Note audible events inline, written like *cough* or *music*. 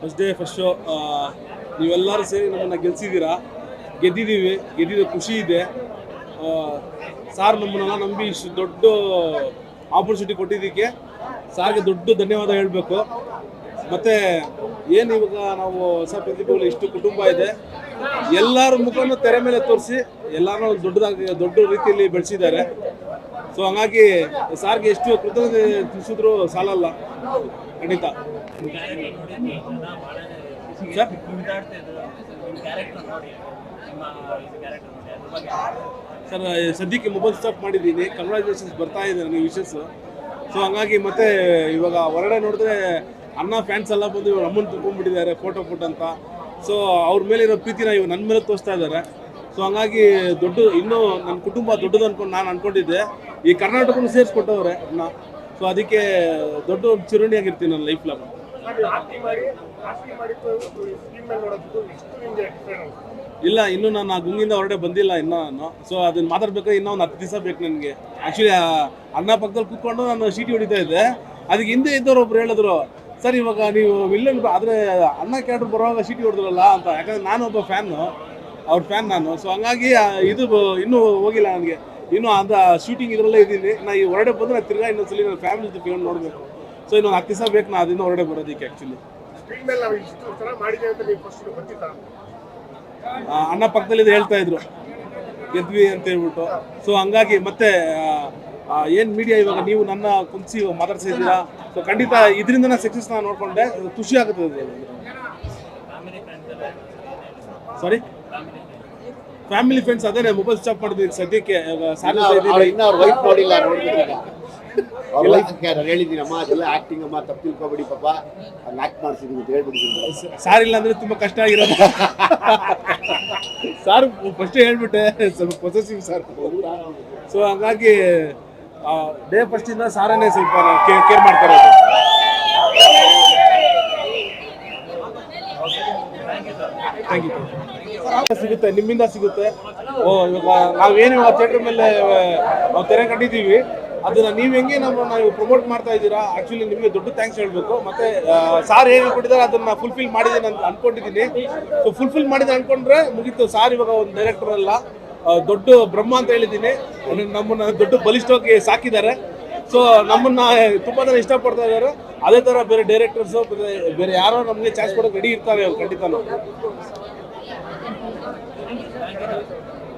First day first ನೀವೆಲ್ಲರೂ ಸೇರಿ ನಮ್ಮನ್ನು ಗೆಲ್ಸಿದ್ದೀರಾ? ಗೆದ್ದಿದ್ದೀವಿ ಗೆದ್ದಿದ್ದು ಖುಷಿ ಇದೆ. ಆ, ಸಾರ್ ನಮ್ಮನ್ನೆಲ್ಲ ನಂಬಿ ಇಷ್ಟು ದೊಡ್ಡ ಆಪರ್ಚುನಿಟಿ ಕೊಟ್ಟಿದ್ದಕ್ಕೆ ಸಾರ್ಗೆ ದೊಡ್ಡ ಧನ್ಯವಾದ ಹೇಳಬೇಕು. ಮತ್ತೆ ಏನು ಇವಾಗ ನಾವು ಹೊಸ ಪ್ರತಿಭೆಗಳು ಇಷ್ಟು ಕುಟುಂಬ ಇದೆ. ಎಲ್ಲರ ಮುಖನೂ ತೆರೆ ಮೇಲೆ ತೋರಿಸಿ ಎಲ್ಲರೂ ದೊಡ್ಡದಾಗಿ ದೊಡ್ಡ ರೀತಿಯಲ್ಲಿ ಬೆಳೆಸಿದ್ದಾರೆ. ಸೊ ಹಂಗಾಗಿ ಸಾರ್ಗೆ ಎಷ್ಟು ಕೃತಜ್ಞತೆ ತಿಳಿಸಿದ್ರು ಸಾಲಲ್ಲ. ಖಂಡಿತ. ಸರ್ ಸದ್ಯಕ್ಕೆ ಮೊಬೈಲ್ ಸ್ಟಾಪ್ ಮಾಡಿದ್ದೀನಿ. ಕಂಗ್ರ್ಯಾಚುಲೇಷನ್ಸ್ ಬರ್ತಾ ಇದೆ ನನಗೆ ವಿಶಸ್ ಸೊ ಹಂಗಾಗಿ ಮತ್ತೆ ಇವಾಗ ಹೊರಗಡೆ ನೋಡಿದ್ರೆ ಅಣ್ಣ ಫ್ಯಾನ್ಸ್ ಎಲ್ಲ ಬಂದು ಇವಾಗ ಅಮ್ಮನ ತುಂಬ್ಕೊಂಡ್ಬಿಟ್ಟಿದ್ದಾರೆ ಫೋಟೋ ಫೋಟೋ ಅಂತ ಸೊ ಅವ್ರ ಮೇಲೆ ಇರೋ ಪ್ರೀತಿನ ಇವಾಗ ನನ್ನ ಮೇಲೆ ತೋರಿಸ್ತಾ ಇದ್ದಾರೆ. ಸೊ ಹಂಗಾಗಿ ದೊಡ್ಡ, ಇನ್ನೂ ನನ್ನ ಕುಟುಂಬ ದೊಡ್ಡದು ಅನ್ಕೊಂಡು ನಾನು ಅನ್ಕೊಂಡಿದ್ದೆ. ಈ ಕರ್ನಾಟಕನೂ ಸೇರಿಸ್ಕೊಟ್ಟವ್ರೆ ಸೊ ಅದಕ್ಕೆ ದೊಡ್ಡ ಒಂದು ಚಿರುಣಿಯಾಗಿರ್ತೀನಿ ನನ್ನ ಲೈಫ್ ಲಾಗ. ಇಲ್ಲ ಇನ್ನು ನಾನು ಆ ಗುಂಗಿಂದ ಹೊರಡೆ ಬಂದಿಲ್ಲ ಇನ್ನೂ ನಾನು ಸೊ ಅದನ್ನ ಮಾತಾಡ್ಬೇಕಾದ್ರೆ ಇನ್ನೂ ಒಂದು ಹತ್ತು ದಿವಸ ಬೇಕು ನನಗೆ. ಆ್ಯಕ್ಚುಲಿ ಅನ್ನ ಪಕ್ಕದಲ್ಲಿ ಕೂತ್ಕೊಂಡು ನಾನು ಶೀಟಿ ಹೊಡಿತಾ ಇದ್ದೆ. ಅದಕ್ಕೆ ಹಿಂದೆ ಇದ್ದವ್ರು ಒಬ್ರು ಹೇಳಿದ್ರು ಸರ್ ಇವಾಗ ನೀವು ವಿಲ್ಲನ್ ಆದರೆ ಅನ್ನ ಕ್ಯಾಟ್ರ್ ಬರುವಾಗ ಶೀಟಿ ಹೊಡೆದ್ರಲ್ಲ ಅಂತ. ಯಾಕಂದ್ರೆ ನಾನು ಒಬ್ಬ ಫ್ಯಾನು ಅವ್ರ ಫ್ಯಾನ್ ನಾನು. ಸೊ ಹಂಗಾಗಿ ಇದು ಇನ್ನೂ ಹೋಗಿಲ್ಲ ನನಗೆ. ಇನ್ನೂ ಅದ ಶೂಟಿಂಗ್ ಇದರಲ್ಲೇ ಇದ್ದೀನಿ. ನಾ ಈ ಹೊರಡೆ ಬಂದರೆ ತಿರ್ಗಾ ಇನ್ನೊಂದ್ಸಲಿ ನನ್ನ ಫ್ಯಾಮಿಲಿ ಜೊತೆ ಫಿಲ್ಮ್ ನೋಡಬೇಕು. ಸೊ ಇನ್ನೊಂದು ಹತ್ತು ದಿವಸ ಬೇಕು ನಾ ಅದನ್ನ ಹೊರಡೆ ಬರೋದಕ್ಕೆ ಆ್ಯಕ್ಚುಲಿ ಅಣ್ಣ ಪಕ್ಕದಲ್ಲಿ ಹೇಳ್ತಾ ಇದ್ರು. ಗೆದ್ವಿ ಅಂತ ಹೇಳ್ಬಿಟ್ಟು. ಸೊ ಹಂಗಾಗಿ ಮತ್ತೆ ಏನು ಮೀಡಿಯಾ ಇವಾಗ ನೀವು ನನ್ನ ಕುಂಸಿ ಮಾತಾಡ್ಸಿದ್ದೀರಾ ಸೊ ಖಂಡಿತ ಇದರಿಂದ ಸಕ್ಸಸ್ ನಾನು ನೋಡ್ಕೊಂಡೆ. ಖುಷಿ ಆಗುತ್ತದೆ ಸಾರಿ ಫ್ಯಾಮಿಲಿ ಫ್ರೆಂಡ್ಸ್ ಅದೇ ಮೊಬೈಲ್ ಸ್ಟಾಪ್ ಮಾಡಿದ್ವಿ ಸದ್ಯಕ್ಕೆ ವೈಫ್ ನೋಡಿಲ್ಲ ಅವ್ರ ವೈಫ್ ಹೇಳಿದ್ದೀನಮ್ಮ ಅದೆಲ್ಲ ಆಕ್ಟಿಂಗ್ ಅಮ್ಮ ತಪ್ಪು ತಿಳ್ಕೊಬೇಡಿ ಪಾಪ. ಹಂಗೆ ಆಕ್ಟ್ ಮಾಡ್ಸಿದೀನಿ ಅಂತ ಹೇಳ್ಬಿಟ್ಟಿದ್ದೀನಿ. ಸಾರ್ ಇಲ್ಲ ಅಂದ್ರೆ ತುಂಬಾ ಕಷ್ಟ ಆಗಿರೋದು. *laughs* ಸಾರ್ ಫಸ್ಟ್ ಹೇಳ್ಬಿಟ್ಟೆ ಸ್ವಲ್ಪ ಪೊಸೆಸಿವ್ ಸರ್. ಸೊ ಹಂಗಾಗಿ ಡೇ ಫಸ್ಟ್ ಇಂದ ಸಾರನೇ ಸ್ವಲ್ಪ ಕೇರ್ ಮಾಡ್ತಾರೆ ಸಿಗುತ್ತೆ ನಿಮ್ಮಿಂದ ಸಿಗುತ್ತೆ. ಓ, ಇವಾಗ ನಾವೇನು ಆ ಥಿಯೇಟರ್ ಮೇಲೆ ನಾವು ತೆರೆ ಕಂಡಿದ್ದೀವಿ ಅದನ್ನ ನೀವು ಹೆಂಗೆ ನಮ್ಮ ನಾವು ಪ್ರಮೋಟ್ ಮಾಡ್ತಾ ಇದ್ದೀರಾ? ಆಕ್ಚುಲಿ ನಿಮಗೆ ದೊಡ್ಡ ಥ್ಯಾಂಕ್ಸ್ ಹೇಳಬೇಕು. ಮತ್ತೆ ಸಾರ್ ಏನು ಕೊಟ್ಟಿದ್ದಾರೆ ಅದನ್ನ ಫುಲ್ಫಿಲ್ ಮಾಡಿದ್ದೀನಿ ಅಂತ ಅನ್ಕೊಂಡಿದ್ದೀನಿ. ಸೊ ಫುಲ್ಫಿಲ್ ಮಾಡಿದೆ ಅನ್ಕೊಂಡ್ರೆ ಮುಗೀತು. ಸಾರ್ ಇವಾಗ ಒಂದು ಡೈರೆಕ್ಟರ್ ಅಲ್ಲ. ದೊಡ್ಡ ಬ್ರಹ್ಮ ಅಂತ ಹೇಳಿದ್ದೀನಿ. ನಮ್ಮನ್ನ ದೊಡ್ಡ ಬಲಿಷ್ಠವಾಗಿ ಸಾಕಿದ್ದಾರೆ. ಸೊ ನಮ್ಮನ್ನ ತುಂಬಾ ಜನ ಇಷ್ಟಪಡ್ತಾ ಇದ್ದಾರೆ. ಅದೇ ತರ ಬೇರೆ ಡೈರೆಕ್ಟರ್ಸ್ ಬೇರೆ ಯಾರೋ ನಮಗೆ ಚಾನ್ಸ್ ಕೊಡೋಕೆ ರೆಡಿ ಇರ್ತಾರೆ ಅವ್ರು ಖಂಡಿತನೂ. Gracias.